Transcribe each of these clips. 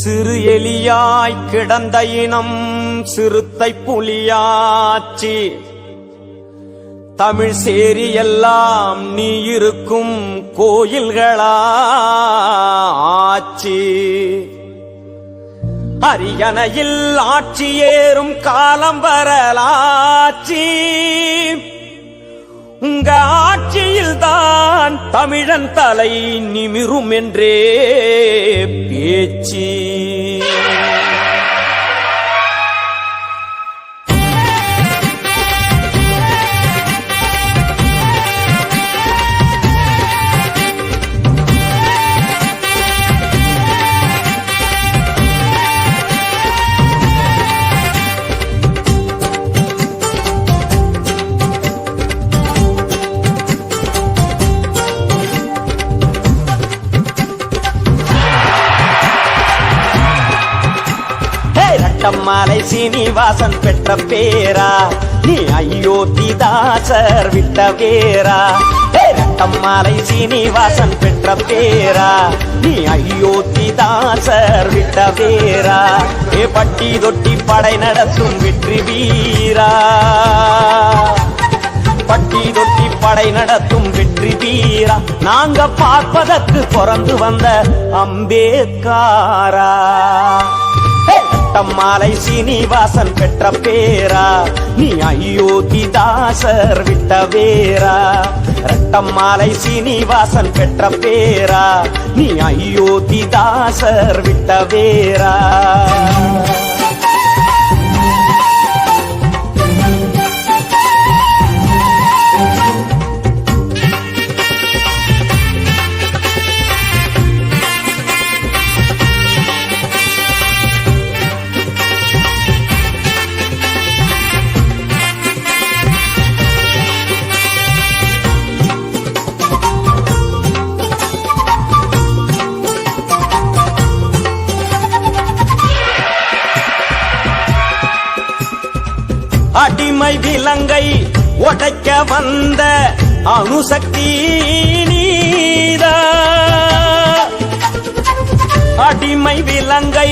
சிறு எலியாய் கிடந்த இனம் சிறுத்தை புலியாச்சி. தமிழ் சேரி எல்லாம் நீ இருக்கும் கோயில்களா ஆச்சி அரியணையில் ஆட்சி ஏறும் காலம் வரலா தமிழன் தலை நிமிரும் என்றே பேச்சு. ஹே, சீனிவாசன் பெற்ற பேரா? நீ அயோத்தி தாசர் விட்ட பேரா ஹே, சீனிவாசன் பெற்ற பேரா? நீ அயோத்தி தாசர் விட்ட பேரா ஏ பட்டி தொட்டி படை நடத்தும் வெற்றி வீரா? பட்டி தொட்டி படை நடத்தும் வெற்றி வீரா? நாங்க பார்ப்பதற்கு பிறந்து வந்த அம்பேத்காரா? பட்டம் மாலை சீனிவாசன் பெற்ற பேரா. நீ அயோத்திதாசர் விட்ட வேரா ரட்டம் மாலை சீனிவாசன் பெற்ற பேரா. நீ அயோத்திதாசர் விட்ட வேரா உடைக்க வந்த அணுசக்தி நீதா. அடிமை விலங்கை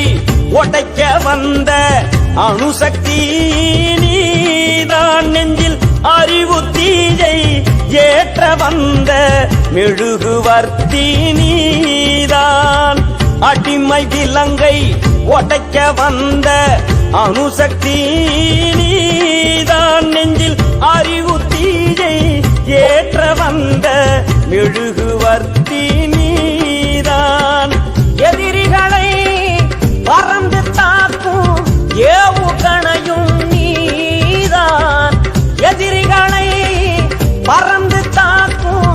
உடைக்க வந்த அணுசக்தி நீதான் நெஞ்சில் அறிவு தீயை ஏற்ற வந்த மெழுகுவர்த்தி நீதான். அடிமை விலங்கை உடைக்க வந்த அணுசக்தி நீதான். நெஞ்சில் அறிவு மெழுகுவர்த்தி நீதான். எதிரிகளை பறந்து தாக்கும் ஏவுகணையும் நீதான். எதிரிகளை பறந்து தாக்கும்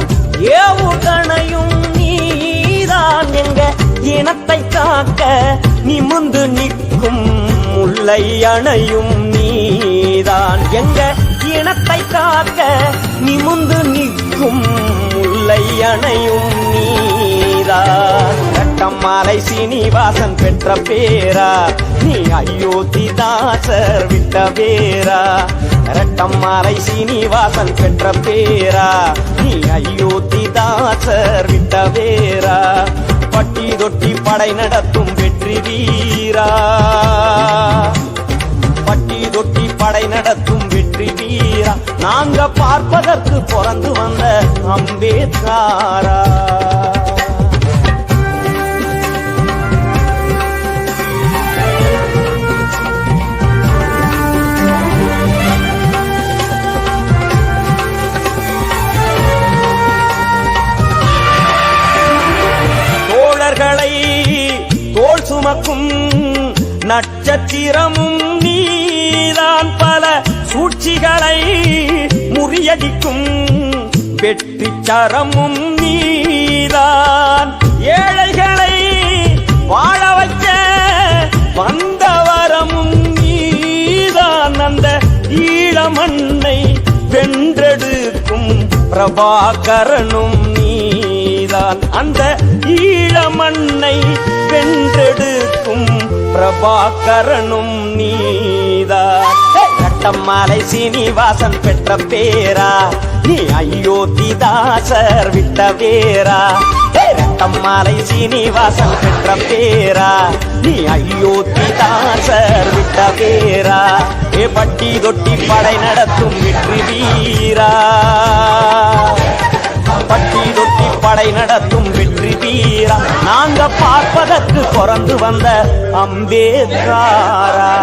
ஏவுகணையும் நீதான். எங்க இனத்தை காக்க நிமிந்து நிற்கும் முல்லை அணையும் நீதான். எங்க இனத்தை காக்க நிமுந்து நிற்கும் முல்லை அணையும் நீதான் ரட்டம்மாலை சீனிவாசன் பெற்ற பேரா. நீ அயோத்திதாசர் விட்ட பேரா. ரட்டம்மாலை சீனிவாசன் பெற்ற பேரா. நீ அயோத்திதாசர் விட்ட பேரா. பட்டி தொட்டி படை நடத்தும் வெற்றி வீரா. பட்டி தொட்டி படை நடத்தும் வெற்றி வீரா நாங்க பார்ப்பதற்கு பிறந்து வந்த அம்பேத்காரா. தோழர்களை தோல் சுமக்கும் நட்சத்திரமும் நீதான் பல சூழ்ச்சிகளை முறியடிக்கும் வெற்றி சரமும் நீதான். ஏழைகளை வாழ வைக்க வந்த வரமும் நீதான். அந்த ஈழமண்ணை வென்றெடுக்கும் பிரபாகரனும் நீதான். அந்த ஈழமண்ணை வென்றெடுக்கும் பிரபாகரனும் நீதான். கட்டம்மாலை சீனிவாசன் பெற்ற பேரா? நீ அயோத்தி தாசர் விட்ட வேரா தோட்டம் மாலை சீனிவாசன் பெற்ற பேரா? நீ அயோத்தி தாசர் விட்ட பேரா? ஏ பட்டி தொட்டி படை நடத்தும் வெற்றி வீரா? பட்டி தொட்டி படை நடத்தும் வெற்றி வீரா? நாங்க பார்ப்பதற்கு பிறந்து வந்த அம்பேத்காரா?